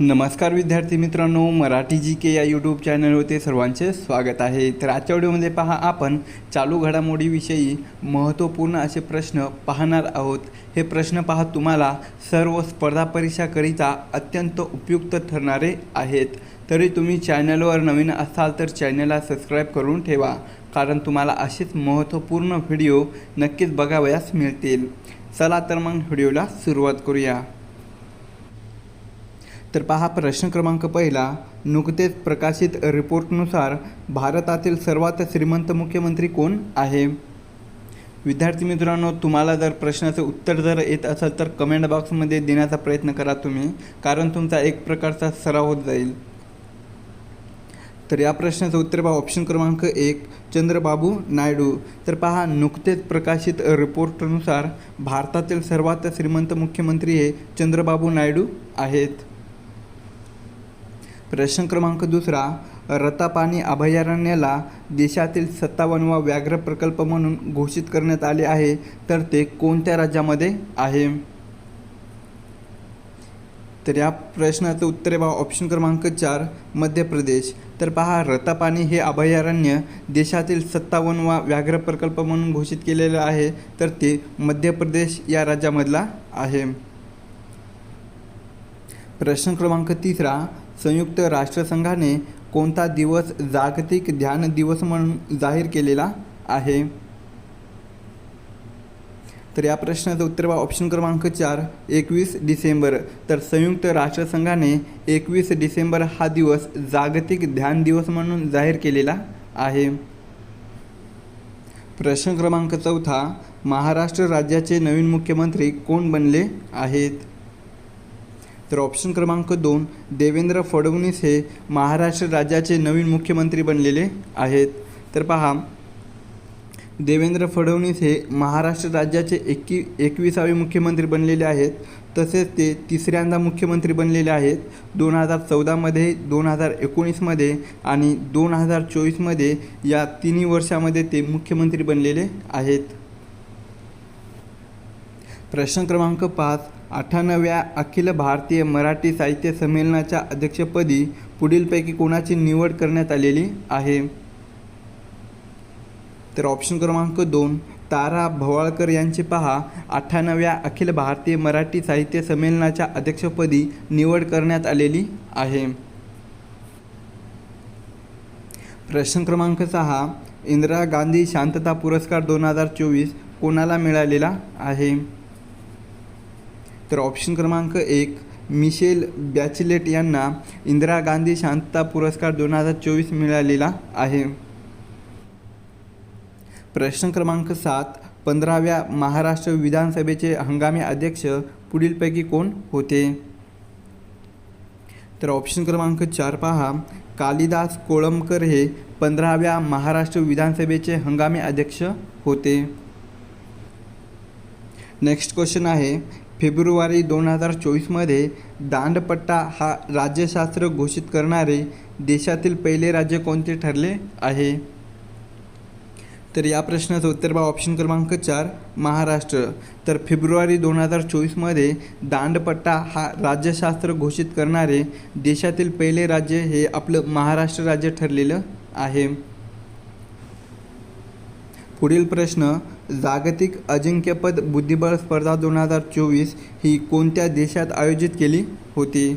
नमस्कार विद्यार्थी मित्रांनो मराठी जी के या यूट्यूब चॅनलवरती सर्वांचे स्वागत आहे. तर आजच्या व्हिडिओमध्ये पहा आपण चालू घडामोडीविषयी महत्त्वपूर्ण असे प्रश्न पाहणार आहोत. हे प्रश्न पहा तुम्हाला सर्व स्पर्धा परीक्षाकरिता अत्यंत उपयुक्त ठरणारे आहेत. तरी तुम्ही चॅनलवर नवीन असाल तर चॅनलला सबस्क्राईब करून ठेवा कारण तुम्हाला असेच महत्त्वपूर्ण व्हिडिओ नक्कीच बघावयास मिळतील. चला तर मग व्हिडिओला सुरुवात करूया. तर पहा प्रश्न क्रमांक पहिला नुकतेच प्रकाशित रिपोर्टनुसार भारतातील सर्वात श्रीमंत मुख्यमंत्री कोण आहे? विद्यार्थी मित्रांनो तुम्हाला जर प्रश्नाचं उत्तर जर येत असेल तर कमेंट बॉक्समध्ये देण्याचा प्रयत्न करा तुम्ही कारण तुमचा एक प्रकारचा सराव होत जाईल. तर या प्रश्नाचं उत्तर पहा ऑप्शन क्रमांक एक चंद्रबाबू नायडू. तर पहा नुकतेच प्रकाशित रिपोर्टनुसार भारतातील सर्वात श्रीमंत मुख्यमंत्री हे चंद्रबाबू नायडू आहेत. प्रश्न क्रमांक दुसरा रतापाणी अभयारण्याला देशातील सत्तावन्नवा व्याघ्र प्रकल्प म्हणून घोषित करण्यात आले आहे. तर ते कोणत्या राज्यामध्ये आहे? तर या प्रश्नाचं उत्तर आहे ऑप्शन क्रमांक चार मध्य प्रदेश. तर पहा रतापाणी हे अभयारण्य देशातील सत्तावन्नवा व्याघ्र प्रकल्प म्हणून घोषित केलेलं आहे. तर ते मध्य प्रदेश या राज्यामधला आहे. प्रश्न क्रमांक तिसरा संयुक्त राष्ट्रसंघाने कोणता दिवस जागतिक ध्यान दिवस म्हणून जाहीर केलेला आहे? तर या प्रश्नाचं उत्तर बा ऑप्शन क्रमांक चार एकवीस डिसेंबर. तर संयुक्त राष्ट्रसंघाने एकवीस डिसेंबर हा दिवस जागतिक ध्यान दिवस म्हणून जाहीर केलेला आहे. प्रश्न क्रमांक चौथा महाराष्ट्र राज्याचे नवीन मुख्यमंत्री कोण बनले आहेत? तर ऑप्शन क्रमांक दोन देवेंद्र फडणवीस हे महाराष्ट्र राज्याचे नवीन मुख्यमंत्री बनलेले आहेत. तर पहा देवेंद्र फडणवीस हे महाराष्ट्र राज्याचे एकवी एकविसावे मुख्यमंत्री बनलेले आहेत. तसेच ते तिसऱ्यांदा मुख्यमंत्री बनलेले आहेत. दोन हजार चौदामध्ये दोन हजार एकोणीसमध्ये आणि दोन हजार चोवीसमध्ये या तिन्ही वर्षामध्ये ते मुख्यमंत्री बनलेले आहेत. प्रश्न क्रमांक पाच अठ्ठावन्नव्या अखिल भारतीय मराठी साहित्य संमेलनाच्या अध्यक्षपदी पुढीलपैकी कोणाची निवड करण्यात आलेली आहे? तर ऑप्शन क्रमांक दोन तारा भवाळकर यांची पहा. अठ्ठ्याण्णव्या अखिल भारतीय मराठी साहित्य संमेलनाच्या अध्यक्षपदी निवड करण्यात आलेली आहे. प्रश्न क्रमांक सहा इंदिरा गांधी शांतता पुरस्कार दोन हजार चोवीस कोणाला मिळालेला आहे? तर ऑप्शन क्रमांक एक मिशेल बॅचलेट यांना इंदिरा गांधी शांतता पुरस्कार दोन हजार चोवीस मिळालेला आहे. प्रश्न क्रमांक सात पंधराव्या महाराष्ट्र विधानसभेचे हंगामी अध्यक्ष पुढीलपैकी कोण होते? तर ऑप्शन क्रमांक चार पहा कालिदास कोळंबकर हे पंधराव्या महाराष्ट्र विधानसभेचे हंगामी अध्यक्ष होते. नेक्स्ट क्वेश्चन आहे फेब्रुवारी दोन हजार चोवीसमध्ये दांडपट्टा हा राज्यशास्त्र घोषित करणारे देशातील पहिले राज्य कोणते ठरले आहे? तर या प्रश्नाचं उत्तर बा ऑप्शन क्रमांक चार महाराष्ट्र. तर फेब्रुवारी दोन हजार चोवीसमध्ये दांडपट्टा हा राज्यशास्त्र घोषित करणारे देशातील पहिले राज्य हे आपलं महाराष्ट्र राज्य ठरलेलं आहे. पुढील प्रश्न जागतिक अजिंक्यपद बुद्धिबळ स्पर्धा दोन हजार चोवीस ही कोणत्या देशात आयोजित केली होती?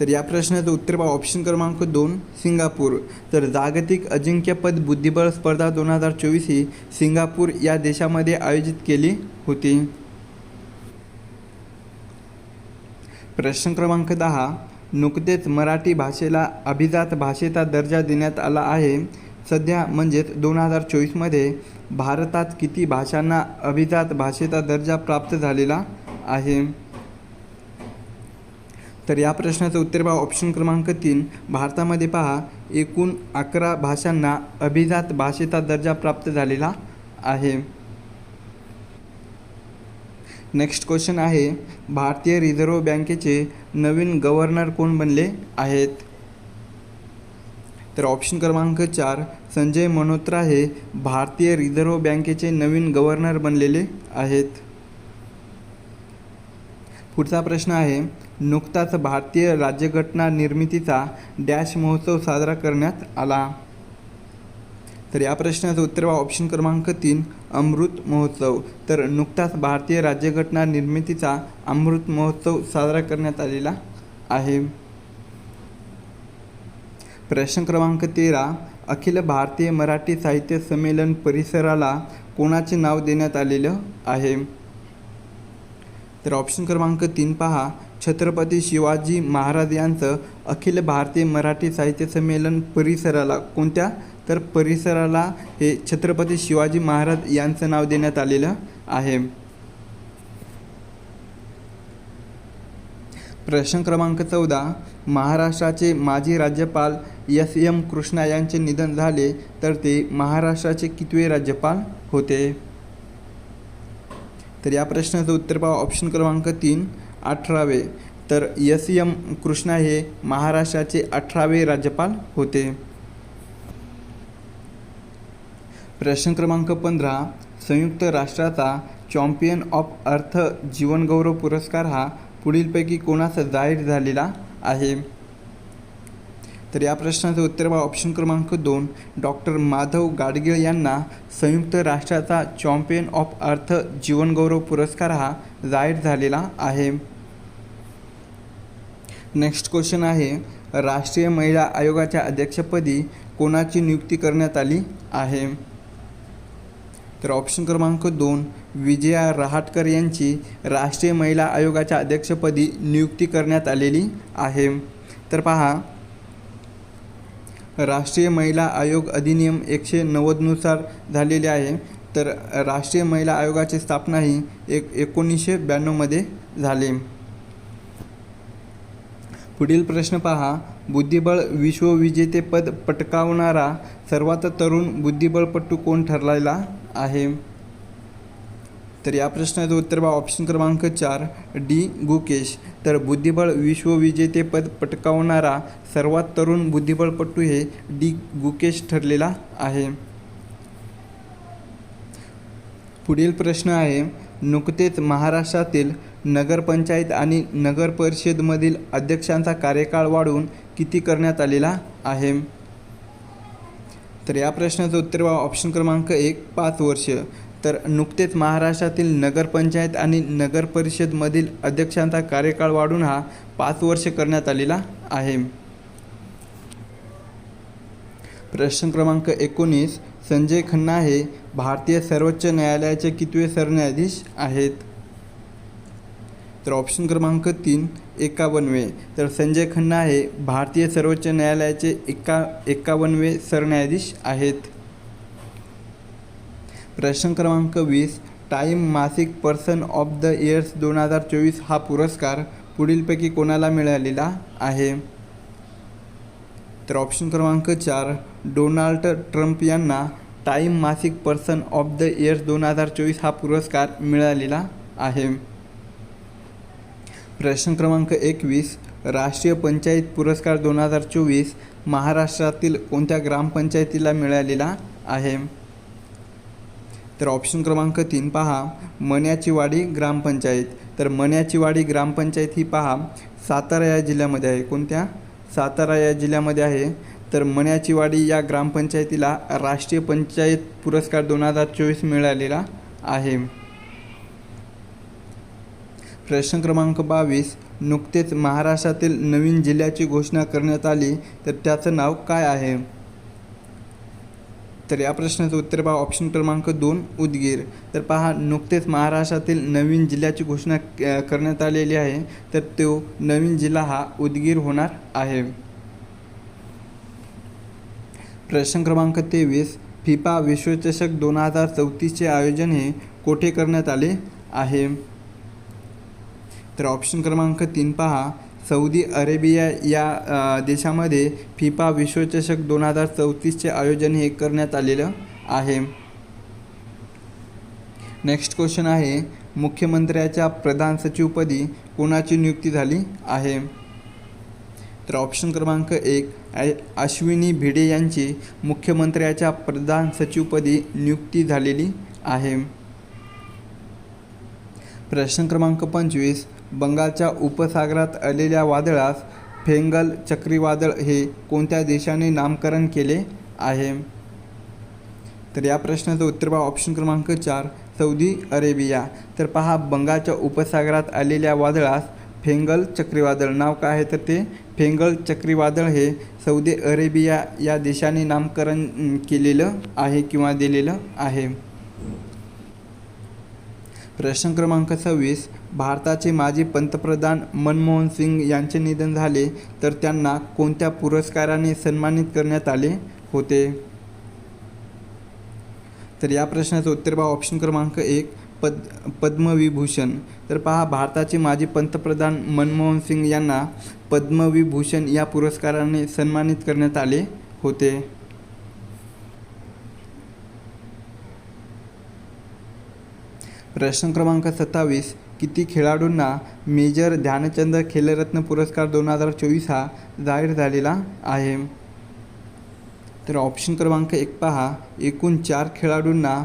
तर या प्रश्नाचं उत्तर पहा. ऑप्शन क्रमांक दोन सिंगापूर. तर जागतिक अजिंक्यपद बुद्धिबळ स्पर्धा दोन हजार चोवीस ही सिंगापूर या देशामध्ये आयोजित केली होती. प्रश्न क्रमांक दहा. नुकतेच मराठी भाषेला अभिजात भाषेचा दर्जा देण्यात आला आहे. सध्या म्हणजेच दोन हजार चोवीसमध्ये भारतात किती भाषांना अभिजात भाषेचा दर्जा प्राप्त झालेला आहे? तर या प्रश्नाचं उत्तर पहा. ऑप्शन क्रमांक तीन. भारतामध्ये पहा एकूण अकरा भाषांना अभिजात भाषेचा दर्जा प्राप्त झालेला आहे. नेक्स्ट क्वेश्चन आहे भारतीय रिझर्व्ह बँकेचे नवीन गव्हर्नर कोण बनले आहेत? तर ऑप्शन क्रमांक चार संजय मल्होत्रा हे भारतीय रिझर्व्ह बँकेचे नवीन गव्हर्नर बनलेले आहेत. पुढचा प्रश्न आहे नुकताच भारतीय राज्यघटना निर्मितीचा डॅश महोत्सव साजरा करण्यात आला. तर या प्रश्नाचं उत्तर बघा ऑप्शन क्रमांक तीन अमृत महोत्सव. तर नुकताच भारतीय राज्यघटना निर्मितीचा अमृत महोत्सव साजरा करण्यात आलेला आहे. प्रश्न क्रमांक तेरा अखिल भारतीय मराठी साहित्य संमेलन परिसराला कोणाचे नाव देण्यात आलेलं आहे? तर ऑप्शन क्रमांक तीन पहा. छत्रपती शिवाजी महाराज यांचं अखिल भारतीय मराठी साहित्य संमेलन परिसराला कोणत्या? तर परिसराला हे छत्रपती शिवाजी महाराज यांचं नाव देण्यात आलेलं आहे. प्रश्न क्रमांक चौदा. महाराष्ट्राचे माजी राज्यपाल एस. एम. कृष्णा यांचे निधन झाले तर ते महाराष्ट्राचे कितवे राज्यपाल होते? तर या प्रश्नाचं उत्तर पहा ऑप्शन क्रमांक तीन अठरावे. तर एस. एम. कृष्णा हे महाराष्ट्राचे अठरावे राज्यपाल होते. प्रश्न क्रमांक पंधरा संयुक्त राष्ट्राचा चॅम्पियन ऑफ अर्थ जीवनगौरव पुरस्कार हा पुढीलपैकी कोणास जाहीर झालेला आहे? तर या प्रश्नाचं उत्तर बा ऑप्शन क्रमांक दोन डॉक्टर माधव गाडगीळ यांना संयुक्त राष्ट्राचा चॉम्पियन ऑफ अर्थ जीवनगौरव पुरस्कार हा जाहीर झालेला आहे. नेक्स्ट क्वेश्चन आहे राष्ट्रीय महिला आयोगाच्या अध्यक्षपदी कोणाची नियुक्ती करण्यात आली आहे? तर ऑप्शन क्रमांक दोन विजया रहाटकर यांची राष्ट्रीय महिला आयोगाच्या अध्यक्षपदी नियुक्ती करण्यात आलेली आहे. तर पहा. राष्ट्रीय महिला आयोग अधिनियम एकशे नव्वदनुसार झालेले आहे. तर राष्ट्रीय महिला आयोगाची स्थापना ही एक एकोणीसशे ब्याण्णवमध्ये झाली. पुढील प्रश्न पहा. बुद्धिबळ विश्वविजेतेपद पटकावणारा सर्वात तरुण बुद्धिबळपटू कोण ठरलेला आहे? तर या प्रश्नाचं उत्तर बा ऑप्शन क्रमांक चार डी गुकेश. तर बुद्धिबळ विश्वविजेतेपद पटकावणारा सर्वात तरुण बुद्धिबळपटू हे डी गुकेश ठरलेला आहे. पुढील प्रश्न आहे नुकतेच महाराष्ट्रातील नगरपंचायत आणि नगर परिषदमधील अध्यक्षांचा कार्यकाळ वाढवून किती करण्यात आलेला आहे? तर या प्रश्नाचं उत्तर बा ऑप्शन क्रमांक एक पाच वर्ष. तर नुकतेच महाराष्ट्रातील नगरपंचायत आणि नगर परिषदमधील अध्यक्षांचा कार्यकाळ वाढून हा पाच वर्ष करण्यात आलेला आहे. प्रश्न क्रमांक एकोणीस संजय खन्ना हे भारतीय सर्वोच्च न्यायालयाचे कितवे सरन्यायाधीश आहेत? तर ऑप्शन क्रमांक तीन एकावन्नवे. तर संजय खन्ना हे भारतीय सर्वोच्च न्यायालयाचे एका एकावन्नवे सरन्यायाधीश आहेत. प्रश्न क्रमांक वीस टाईम मासिक पर्सन ऑफ द इयर्स दोन हजार चोवीस हा पुरस्कार पुढीलपैकी कोणाला मिळालेला आहे? तर ऑप्शन क्रमांक चार डोनाल्ड ट्रम्प यांना टाईम मासिक पर्सन ऑफ द इयर्स दोन हजार चोवीस हा पुरस्कार मिळालेला आहे. प्रश्न क्रमांक एकवीस राष्ट्रीय पंचायत पुरस्कार दोन हजार चोवीस महाराष्ट्रातील कोणत्या ग्रामपंचायतीला मिळालेला आहे? तर ऑप्शन क्रमांक तीन पहा. मण्याचीवाडी ग्रामपंचायत. तर मण्याचीवाडी ग्रामपंचायत ही पहा सातारा या जिल्ह्यामध्ये आहे. कोणत्या? सातारा या जिल्ह्यामध्ये आहे. तर मण्याचीवाडी या ग्रामपंचायतीला राष्ट्रीय पंचायत पुरस्कार दोन हजार चोवीस मिळालेला आहे. प्रश्न क्रमांक बावीस. नुकतेच महाराष्ट्रातील नवीन जिल्ह्याची घोषणा करण्यात आली. तर त्याचं नाव काय आहे? तर या प्रश्नाचं उत्तर पहा. ऑप्शन क्रमांक दोन उदगीर. तर पहा नुकतेच महाराष्ट्रातील नवीन जिल्ह्याची घोषणा क- करण्यात आलेली आहे. तर तो नवीन जिल्हा हा उदगीर होणार आहे. प्रश्न क्रमांक तेवीस फिफा विश्वचषक दोन हजार चौतीसचे आयोजन हे कोठे करण्यात आले आहे? तर ऑप्शन क्रमांक तीन पहा. सौदी अरेबिया या देशामध्ये फिफा विश्वचषक दोन हजार चौतीसचे आयोजन हे करण्यात आलेलं आहे. नेक्स्ट क्वेश्चन आहे मुख्यमंत्र्याच्या प्रधान सचिवपदी कोणाची नियुक्ती झाली आहे? तर ऑप्शन क्रमांक एक अश्विनी भिडे यांची मुख्यमंत्र्याच्या प्रधान सचिवपदी नियुक्ती झालेली आहे. प्रश्न क्रमांक पंचवीस बंगालच्या उपसागरात आलेल्या वादळास फेंगल चक्रीवादळ हे कोणत्या देशाने नामकरण केले आहे? तर या प्रश्नाचं उत्तर पहा. ऑप्शन क्रमांक चार सौदी अरेबिया. तर पहा बंगालच्या उपसागरात आलेल्या वादळास फेंगल चक्रीवादळ नाव काय आहे? तर ते फेंगल चक्रीवादळ हे सौदी अरेबिया या देशाने नामकरण केलेलं आहे किंवा दिलेलं आहे. प्रश्न क्रमांक सव्वीस भारताचे माजी पंतप्रधान मनमोहन सिंग यांचे निधन झाले तर त्यांना कोणत्या पुरस्काराने सन्मानित करण्यात आले होते? तर या प्रश्नाचं उत्तर पहा. ऑप्शन क्रमांक एक पद पद्मविभूषण. तर पहा भारताचे माजी पंतप्रधान मनमोहन सिंग यांना पद्मविभूषण या पुरस्काराने सन्मानित करण्यात आले होते. प्रश्न क्रमांक सत्तावीस किती खेळाडूंना मेजर ध्यानचंद खेलरत्न पुरस्कार दोन हजार चोवीस हा जाहीर झालेला आहे. तर ऑप्शन क्रमांक एक पहा. एकूण चार खेळाडूंना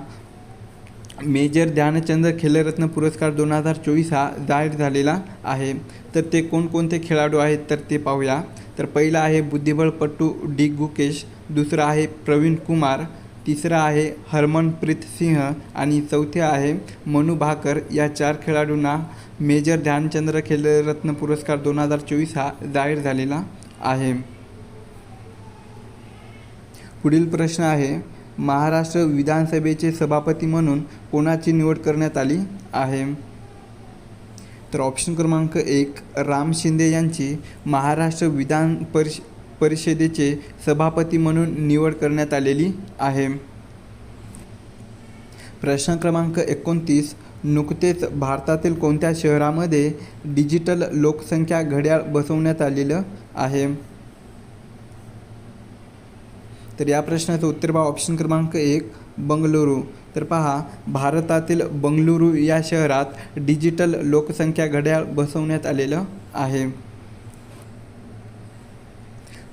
मेजर ध्यानचंद खेलरत्न पुरस्कार दोन हजार चोवीस हा जाहीर झालेला आहे. तर ते कोणकोणते खेळाडू आहेत तर ते पाहूया. तर पहिला आहे बुद्धिबळपटू डी गुकेश. दुसरा आहे प्रवीण कुमार. तिसरा आहे हरमनप्रीत सिंह आणि चौथे आहे मनु भाकर. या चार खेळाडूंना मेजर ध्यानचंद्र खेलरत्न पुरस्कार दोन हजार चोवीस हा जाहीर झालेला आहे. पुढील प्रश्न आहे महाराष्ट्र विधानसभेचे सभापती म्हणून कोणाची निवड करण्यात आली आहे? तर ऑप्शन क्रमांक एक राम शिंदे यांची महाराष्ट्र विधान परिष परिषदेचे सभापती म्हणून निवड करण्यात आलेली आहे. प्रश्न क्रमांक एकोणतीस नुकतेच भारतातील कोणत्या शहरामध्ये डिजिटल लोकसंख्या घड्याळ बसवण्यात आलेलं आहे? तर या प्रश्नाचं उत्तर पहा ऑप्शन क्रमांक एक बंगळुरू तर पहा भारतातील बंगळुरू या शहरात डिजिटल लोकसंख्या घड्याळ बसवण्यात आलेलं आहे.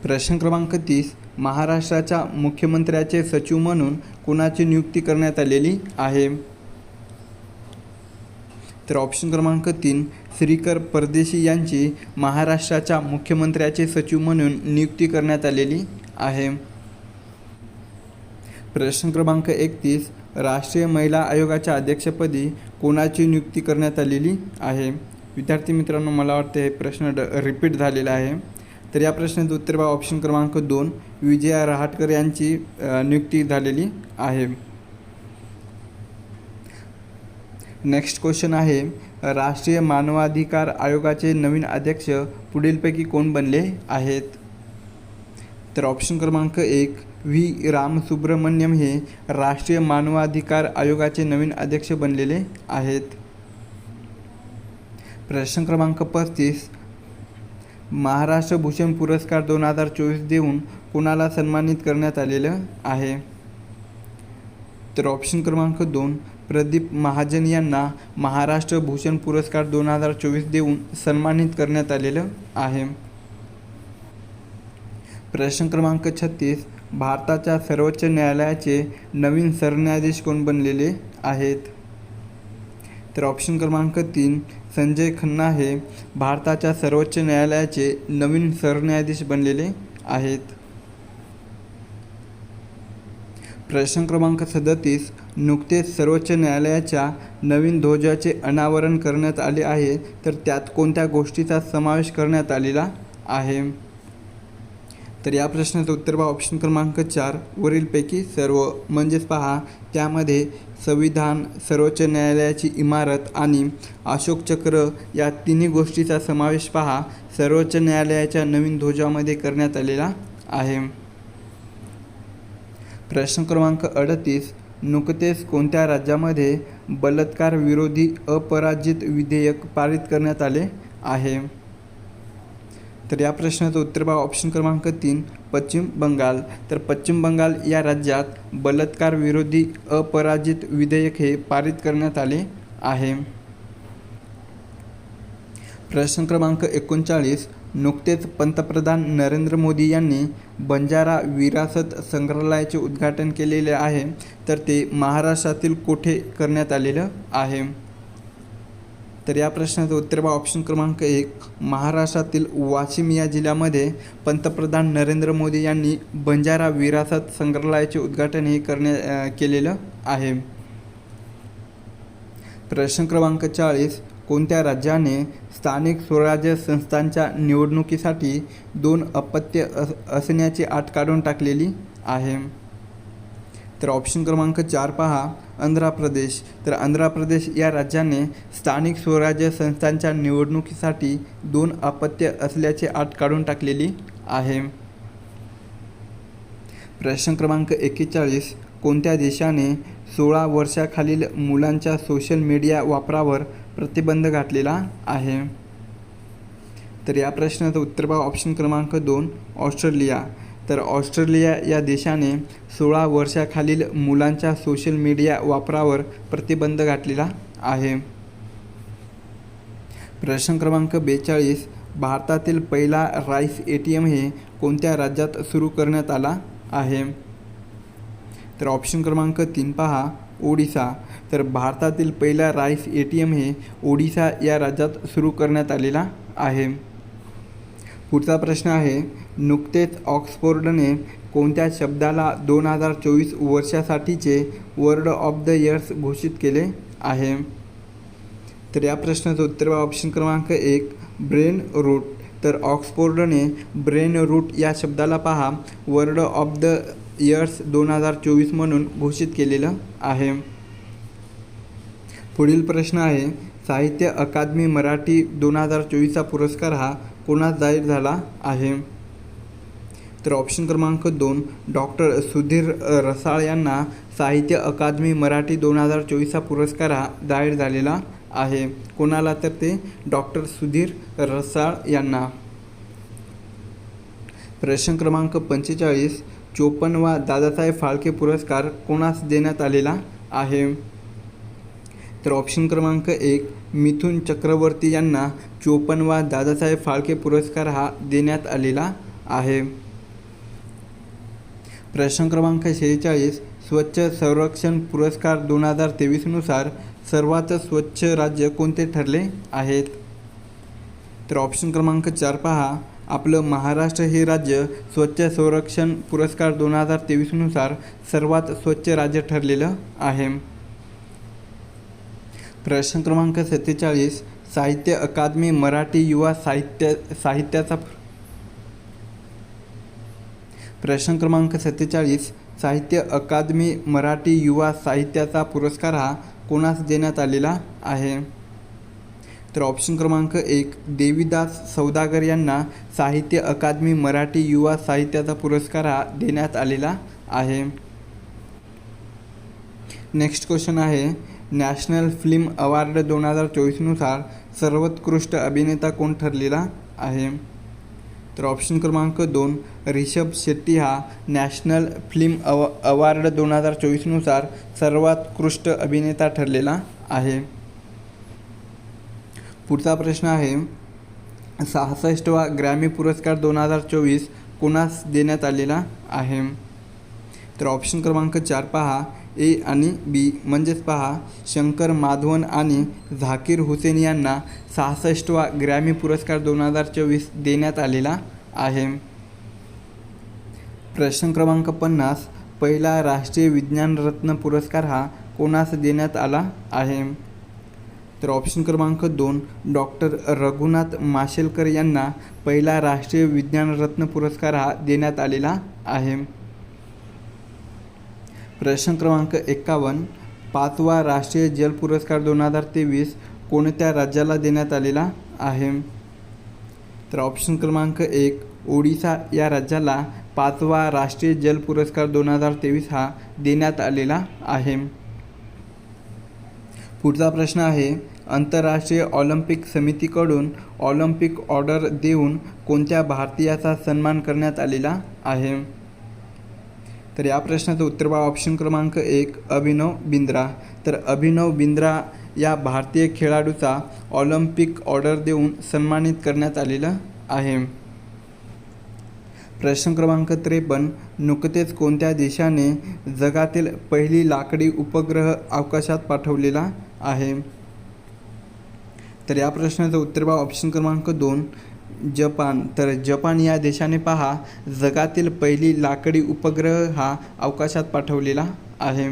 प्रश्न क्रमांक तीस महाराष्ट्राच्या मुख्यमंत्र्याचे सचिव म्हणून कुणाची नियुक्ती करण्यात आलेली आहे? तर ऑप्शन क्रमांक तीन श्रीकर परदेशी यांची महाराष्ट्राच्या मुख्यमंत्र्याचे सचिव म्हणून नियुक्ती करण्यात आलेली आहे. प्रश्न क्रमांक एकतीस राष्ट्रीय महिला आयोगाच्या अध्यक्षपदी कोणाची नियुक्ती करण्यात आलेली आहे? विद्यार्थी मित्रांनो मला वाटते हे प्रश्न ड रिपीट झालेला आहे. तर या प्रश्नाचं उत्तर बा ऑप्शन क्रमांक दोन विजया रहाटकर यांची नियुक्ती झालेली आहे. नेक्स्ट क्वेश्चन आहे राष्ट्रीय मानवाधिकार आयोगाचे नवीन अध्यक्ष पुढीलपैकी कोण बनले आहेत? तर ऑप्शन क्रमांक एक व्ही. राम सुब्रमण्यम हे राष्ट्रीय मानवाधिकार आयोगाचे नवीन अध्यक्ष बनलेले आहेत. प्रश्न क्रमांक पस्तीस महाराष्ट्र भूषण पुरस्कार दोन हजार चोवीस देऊन कुणाला सन्मानित करण्यात आलेलं आहे? तर ऑप्शन क्रमांक दोन प्रदीप महाजन यांना महाराष्ट्र भूषण पुरस्कार दोन हजार चोवीस देऊन सन्मानित करण्यात आलेलं आहे. प्रश्न क्रमांक छत्तीस भारताच्या सर्वोच्च न्यायालयाचे नवीन सरन्यायाधीश कोण बनलेले आहेत? तर ऑप्शन क्रमांक तीन संजय खन्ना हे भारताच्या सर्वोच्च न्यायालयाचे नवीन सरन्यायाधीश बनलेले आहेत. प्रश्न क्रमांक सदतीस नुकतेच सर्वोच्च न्यायालयाच्या नवीन ध्वजाचे अनावरण करण्यात आले आहे तर त्यात कोणत्या गोष्टीचा समावेश करण्यात आलेला आहे? तर या प्रश्नाचं उत्तर पहा. ऑप्शन क्रमांक चार. वरीलपैकी सर्व म्हणजेच पहा त्यामध्ये संविधान सर्वोच्च न्यायालयाची इमारत आणि अशोक चक्र या तिन्ही गोष्टीचा समावेश पहा. सर्वोच्च न्यायालयाच्या नवीन ध्वजामध्ये करण्यात आलेला आहे. प्रश्न क्रमांक अडतीस. नुकतेच कोणत्या राज्यामध्ये बलात्कार विरोधी अपराजित विधेयक पारित करण्यात आले आहे? तर या प्रश्नाचं उत्तर पहा. ऑप्शन क्रमांक तीन पश्चिम बंगाल. तर पश्चिम बंगाल या राज्यात बलात्कार विरोधी अपराजित विधेयक हे पारित करण्यात आले आहे. प्रश्न क्रमांक एकोणचाळीस नुकतेच पंतप्रधान नरेंद्र मोदी यांनी बंजारा विरासत संग्रहालयाचे उद्घाटन केलेले आहे. तर ते महाराष्ट्रातील कोठे करण्यात आलेलं आहे? तर या प्रश्नाचं उत्तर बा ऑप्शन क्रमांक एक महाराष्ट्रातील वाशिम या जिल्ह्यामध्ये पंतप्रधान नरेंद्र मोदी यांनी बंजारा विरासत संग्रहालयाचे उद्घाटन हे करण्या केलेलं आहे. प्रश्न क्रमांक चाळीस कोणत्या राज्याने स्थानिक स्वराज्य संस्थांच्या निवडणुकीसाठी दोन अपत्य अस असण्याची आट काढून टाकलेली आहे? तर ऑप्शन क्रमांक चार पहा. आंध्र प्रदेश. तर आंध्र प्रदेश या राज्याने स्थानिक स्वराज्य संस्थांच्या निवडणुकीसाठी दोन अपत्य असल्याची आट काढून टाकलेली आहे. प्रश्न क्रमांक एक्केचाळीस. कोणत्या देशाने सोळा वर्षाखालील मुलांच्या सोशल मीडिया वापरावर प्रतिबंध घातलेला आहे? तर या प्रश्नाचं उत्तर पहा ऑप्शन क्रमांक दोन ऑस्ट्रेलिया. तर ऑस्ट्रेलिया या देशाने सोळा वर्षाखालील मुलांच्या सोशल मीडिया वापरावर प्रतिबंध घातलेला आहे. प्रश्न क्रमांक बेचाळीस भारतातील पहिला राईस ए टी एम हे कोणत्या राज्यात सुरू करण्यात आला आहे? तर ऑप्शन क्रमांक तीन पहा ओडिसा. तर भारतातील पहिला राईस ए टी एम हे ओडिसा या राज्यात सुरू करण्यात आलेला आहे. पुढचा प्रश्न आहे नुकतेच ऑक्सफोर्डने कोणत्या शब्दाला दोन हजार चोवीस वर्षासाठीचे वर्ड ऑफ द इयर्स घोषित केले आहे? तर या प्रश्नाचं उत्तर ऑप्शन क्रमांक एक ब्रेन रूट तर ऑक्सफोर्डने ब्रेन रूट या शब्दाला पहा वर्ड ऑफ द इयर्स दोन हजार चोवीस म्हणून घोषित केलेलं आहे. पुढील प्रश्न आहे साहित्य अकादमी मराठी दोन हजार चोवीसचा पुरस्कार हा कोणास जाहीर झाला आहे? तर ऑप्शन क्रमांक दोन डॉक्टर सुधीर रसाळ यांना साहित्य अकादमी मराठी दोन हजार चोवीसचा पुरस्कार हा जाहीर झालेला आहे. कोणाला तर ते डॉक्टर सुधीर रसाळ यांना. प्रश्न क्रमांक पंचेचाळीस चोपन्नवा दादासाहेब फाळके पुरस्कार कोणास देण्यात आलेला आहे? तर ऑप्शन क्रमांक एक मिथुन चक्रवर्ती यांना चोपन्नवा दादासाहेब फाळके पुरस्कार हा देण्यात आलेला आहे. प्रश्न क्रमांक शेहेचाळीस स्वच्छ संरक्षण पुरस्कार दोन हजार तेवीसनुसार सर्वात स्वच्छ राज्य कोणते ठरले आहेत? तर ऑप्शन क्रमांक चार पहा. आपलं महाराष्ट्र हे राज्य स्वच्छ संरक्षण पुरस्कार दोन हजार तेवीसनुसार सर्वात स्वच्छ राज्य ठरलेलं आहे. प्रश्न क्रमांक सत्तेचाळीस साहित्य अकादमी मराठी युवा साहित्य साहित्याचा प्रश्न क्रमांक सत्तेचाळीस साहित्य अकादमी मराठी युवा साहित्याचा पुरस्कार हा कोणास देण्यात आलेला आहे? तर ऑप्शन क्रमांक एक देवीदास सौदागर यांना साहित्य अकादमी मराठी युवा साहित्याचा पुरस्कार हा देण्यात आलेला आहे. नेक्स्ट क्वेश्चन आहे. नॅशनल फिल्म अवॉर्ड दोन हजार चोवीसनुसार सर्वोत्कृष्ट अभिनेता कोण ठरलेला आहे? तर ऑप्शन क्रमांक दोन रिषभ शेट्टी हा नॅशनल फिल्म अव अवॉर्ड दोन हजार चोवीसनुसार सर्वोत्कृष्ट अभिनेता ठरलेला आहे. पुढचा प्रश्न आहे सहासष्टवा ग्रॅमी पुरस्कार दोन हजार चोवीस कोणास देण्यात आलेला आहे? तर ऑप्शन क्रमांक चार पहा ए आणि बी. म्हणजेच पहा शंकर माधवन आणि झाकीर हुसेन यांना सहासष्टवा ग्रॅमी पुरस्कार दोन हजार चोवीस देण्यात आलेला आहे. प्रश्न क्रमांक पन्नास पहिला राष्ट्रीय विज्ञान रत्न पुरस्कार हा कोणास देण्यात आला आहे? तर ऑप्शन क्रमांक दोन डॉक्टर रघुनाथ माशेलकर यांना पहिला राष्ट्रीय विज्ञान रत्न पुरस्कार हा देण्यात आलेला आहे. प्रश्न क्रमांक एक्कावन्न पाचवा राष्ट्रीय जल पुरस्कार दोन हजार तेवीस कोणत्या राज्याला देण्यात आलेला आहे? तर ऑप्शन क्रमांक एक ओडिसा या राज्याला पाचवा राष्ट्रीय जल पुरस्कार दोन हजार तेवीस हा देण्यात आलेला आहे. पुढचा प्रश्न आहे आंतरराष्ट्रीय ऑलिम्पिक समितीकडून ऑलिम्पिक ऑर्डर देऊन कोणत्या भारतीयाचा सन्मान करण्यात आलेला आहे? तर या प्रश्नाचं उत्तर बघा. ऑप्शन क्रमांक एक अभिनव बिंद्रा. तर अभिनव बिंद्रा या भारतीय खेळाडूचा ऑलिम्पिक ऑर्डर देऊन सन्मानित करण्यात आलेलं आहे. प्रश्न क्रमांक त्रेपन्न नुकतेच कोणत्या देशाने जगातील पहिली लाकडी उपग्रह अवकाशात पाठवलेला आहे? तर या प्रश्नाचं उत्तर बा ऑप्शन क्रमांक दोन जपान. तर जपान या देशाने पहा जगातील पहिली लाकडी उपग्रह हा अवकाशात पाठवलेला आहे.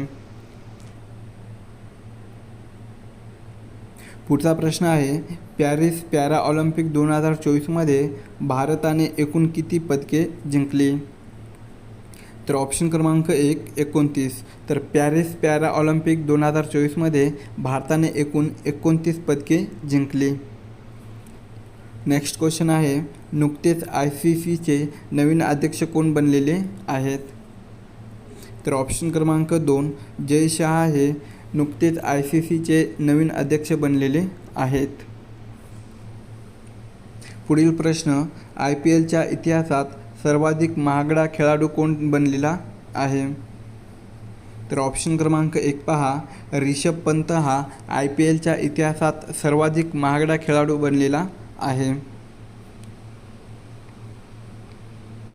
पुढचा प्रश्न आहे पॅरिस पॅरा ऑलिम्पिक दोन हजार चोवीसमध्ये भारताने एकूण किती पदके जिंकली? तर ऑप्शन क्रमांक एक एकोणतीस. तर पॅरिस पॅरा ऑलिम्पिक दोन हजार चोवीसमध्ये भारताने एकूण एकोणतीस पदके जिंकली. नेक्स्ट क्वेश्चन आहे नुकतेच आय सी सीचे नवीन अध्यक्ष कोण बनलेले आहेत? तर ऑप्शन क्रमांक दोन जय शहा हे नुकतेच आय सी सीचे नवीन अध्यक्ष बनलेले आहेत. पुढील प्रश्न आय पी एलच्या इतिहासात सर्वाधिक महागडा खेळाडू कोण बनलेला आहे? तर ऑप्शन क्रमांक एक पहा रिषभ पंत हा आय पी एलच्या इतिहासात सर्वाधिक महागडा खेळाडू बनलेला आहे.